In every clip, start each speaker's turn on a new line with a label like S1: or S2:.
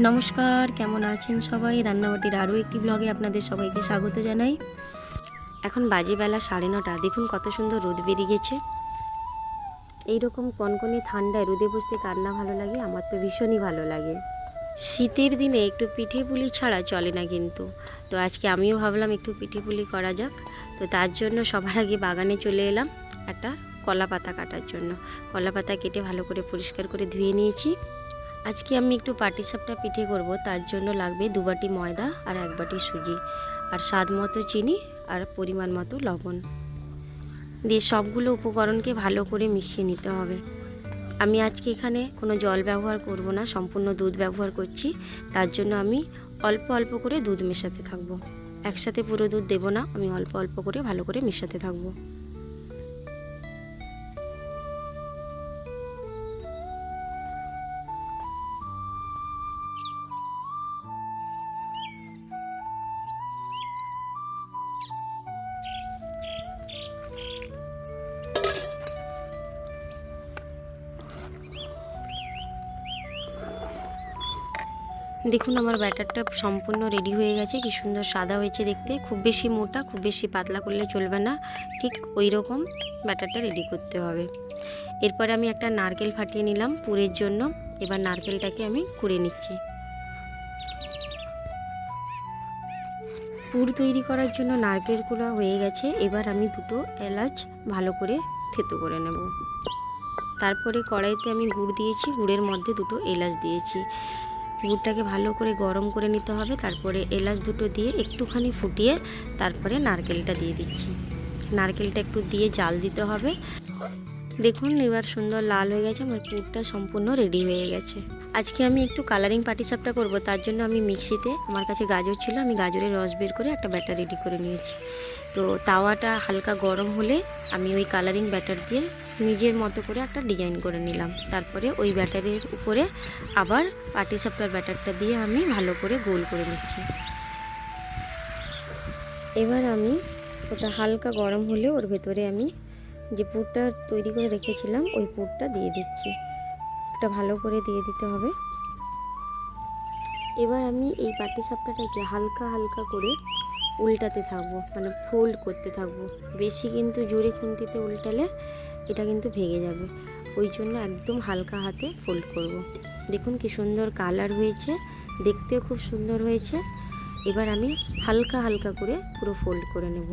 S1: নমস্কার, কেমন আছেন সবাই? রান্নাবাটির আরও একটি ব্লগে আপনাদের সবাইকে স্বাগত জানাই। এখন বাজে বেলা সাড়ে নটা। দেখুন কত সুন্দর রোদ বেরিয়ে গেছে এইরকম কনকনে ঠান্ডায় রোদে বসতে কার না ভালো লাগে? আমার তো ভীষণই ভালো লাগে। শীতের দিনে একটু পিঠে পুলি ছাড়া চলে না কিন্তু। তো আজকে আমিও ভাবলাম একটু পিঠে পুলি করা যাক। তো তার জন্য সবার আগে বাগানে চলে এলাম একটা কলা পাতা কাটার জন্য। কলা পাতা কেটে ভালো করে পরিষ্কার করে ধুয়ে নিয়েছি। আজকে আমি একটু পাটিসাপটা পিঠে করব, তার জন্য লাগবে দু বাটি ময়দা আর এক বাটি সুজি, আর স্বাদ মতো চিনি আর পরিমাণ মতো লবণ। দিয়ে সবগুলো উপকরণকে ভালো করে মিশিয়ে নিতে হবে। আমি আজকে এখানে কোনো জল ব্যবহার করব না, সম্পূর্ণ দুধ ব্যবহার করছি, তার জন্য আমি অল্প অল্প করে দুধ মেশাতে থাকব। একসাথে পুরো দুধ দেবো না, আমি অল্প অল্প করে ভালো করে মেশাতে থাকব। দেখুন, আমার ব্যাটারটা সম্পূর্ণ রেডি হয়ে গেছে। কি সুন্দর সাদা হয়েছে দেখতে। খুব বেশি মোটা, খুব বেশি পাতলা করলে চলবে না। ঠিক ওই রকম ব্যাটারটা রেডি করতে হবে। এরপর আমি একটা নারকেল ফাটিয়ে নিলাম পুরের জন্য। এবার নারকেলটাকে আমি কুড়ে নিচ্ছি। পুর তৈরি করার জন্য নারকেল কুড়া হয়ে গেছে। এবার আমি দুটো এলাচ ভালো করে থেতো করে নেব। তারপরে কড়াইতে আমি গুড় দিয়েছি। গুড়ের মধ্যে দুটো এলাচ দিয়েছি। গুড়টাকে ভালো করে গরম করে নিতে হবে। তারপরে এলাচ দুটো দিয়ে একটুখানি ফুটিয়ে তারপরে নারকেলটা দিয়ে দিচ্ছি। নারকেলটা একটু দিয়ে জাল দিতে হবে। দেখুন, এবার সুন্দর লাল হয়ে গেছে। আমার পুরটা সম্পূর্ণ রেডি হয়ে গেছে। আজকে আমি একটু কালারিং পাটিসাপটা করব। তার জন্য আমি মিক্সিতে, আমার কাছে গাজর ছিল, আমি গাজরের রস বের করে একটা ব্যাটার রেডি করে নিয়েছি। তো তাওয়াটা হালকা গরম হলে আমি ওই কালারিং ব্যাটার দিয়ে নিজের মতো করে একটা ডিজাইন করে নিলাম। তারপরে ওই ব্যাটারের উপরে আবার পাটিসাপটার ব্যাটারটা দিয়ে আমি ভালো করে গোল করে নিচ্ছি। এবার আমি ওটা হালকা গরম হলে ওর ভেতরে আমি যে পুরটা তৈরি করে রেখেছিলাম, ওই পুরটা দিয়ে দিচ্ছি। ওটা ভালো করে দিয়ে দিতে হবে। এবার আমি এই পাটিসাপটাটাকে হালকা হালকা করে উল্টাতে থাকব মানে ফোল্ড করতে থাকব। বেশি কিন্তু জোরে খুন্তিতে উল্টালে এটা কিন্তু ভেঙে যাবে। ওই জন্য একদম হালকা হাতে ফোল্ড করব। দেখুন কি সুন্দর কালার হয়েছে, দেখতেও খুব সুন্দর হয়েছে। এবার আমি হালকা হালকা করে পুরো ফোল্ড করে নেব।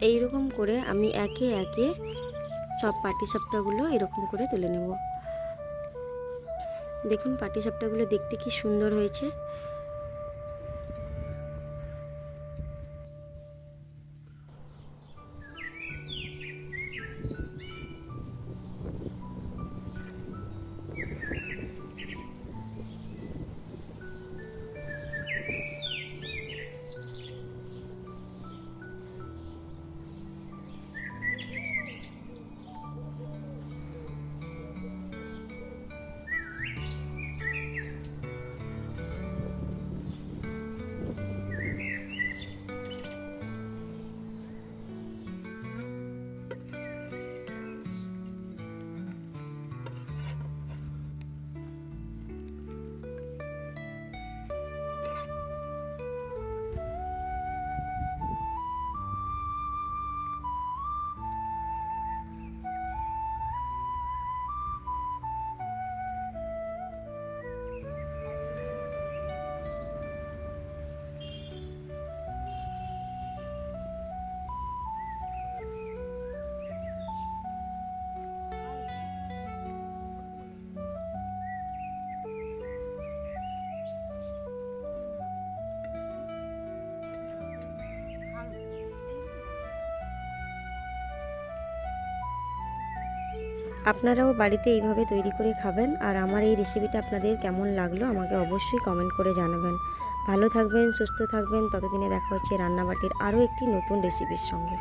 S1: এই রকম করে আমি একে একে সব পাটিসাপটাগুলো এরকম করে তুলে নেব। দেখুন পাটিসাপটাগুলো দেখতে কি সুন্দর হয়েছে। আপনারাও বাড়িতে এইভাবে তৈরি করে খাবেন আর আমার এই রেসিপিটা আপনাদের কেমন লাগল আমাকে অবশ্যই কমেন্ট করে জানাবেন। ভালো থাকবেন, সুস্থ থাকবেন, ততদিনে দেখা হচ্ছে রান্নাবাটির আরও একটি নতুন রেসিপির সঙ্গে।